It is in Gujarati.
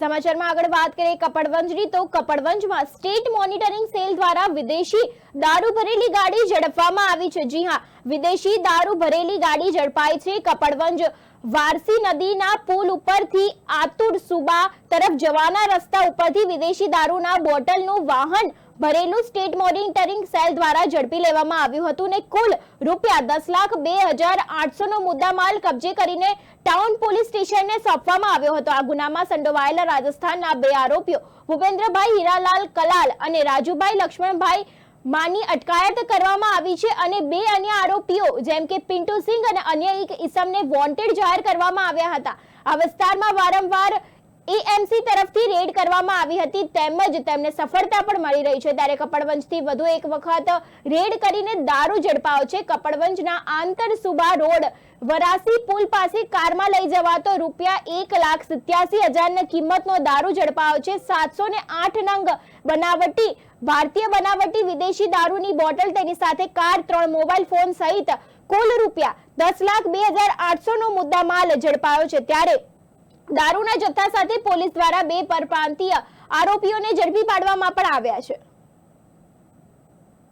સમાચારમાં આગળ વાત કરીએ કપડવંજની, તો કપડવંજમાં સ્ટેટ મોનિટરિંગ સેલ દ્વારા વિદેશી દારૂ ભરેલી ગાડી ઝડપવામાં આવી છે. જી હા, વિદેશી દારૂ ભરેલી ગાડી ઝડપાઈ છે. કપડવંજ વારસી નદીના પુલ ઉપરથી આતુર સુબા તરફ જવાના રસ્તા ઉપરથી વિદેશી દારૂના બોટલનું વાહન ભરેલું સ્ટેટ મોનિટરિંગ સેલ દ્વારા ઝડપી લેવામાં આવ્યું હતું ને કુલ રૂપિયા દસ લાખ બે હજાર આઠસો નો મુદ્દામાલ કબજે કરીને ટાઉન પોલીસ સ્ટેશનને સોંપવામાં આવ્યો હતો. આ ગુનામાં સંડોવાયેલા રાજસ્થાનના બે આરોપીઓ, ભૂપેન્દ્રભાઈ હીરાલાલ કલાલ અને રાજુભાઈ લક્ષ્મણભાઈ માની અટકાયત કરવામાં આવી છે અને બે અન્ય આરોપીઓ, જેમ કે પિન્ટુ સિંઘ અને અન્ય એક ઇસમને વોન્ટેડ જાહેર કરવામાં આવ્યા હતા. આ વિસ્તારમાં વારંવાર એએમસી તરફથી રેડ કરવામાં આવી હતી તેમજ તેમને સફળતા પણ મળી રહી છે. ત્યારે કપડવંજથી વધુ એક વખત રેડ કરીને દારૂ ઝડપાયો છે. કપડવંજના આંતર સુબા રોડ, વરાસી પુલ પાસે કારમાં લઈ જવાતો રૂપિયા એક લાખ સત્યાસી હજારની કિંમતનો દારૂ ઝડપાયો છે. સાતસો ને આઠ નંગ બનાવટી, ભારતીય બનાવટી વિદેશી દારૂની બોટલ તેની સાથે કાર, ત્રણ મોબાઈલ ફોન સહિત કુલ રૂપિયા દસ લાખ બે હજાર મુદ્દા માલ ઝડપાયો છે. ત્યારે દારૂના જથ્થા સાથે પોલીસ દ્વારા બે પરપ્રાંતીય આરોપીઓને ઝડપી પાડવામાં પણ આવ્યા છે.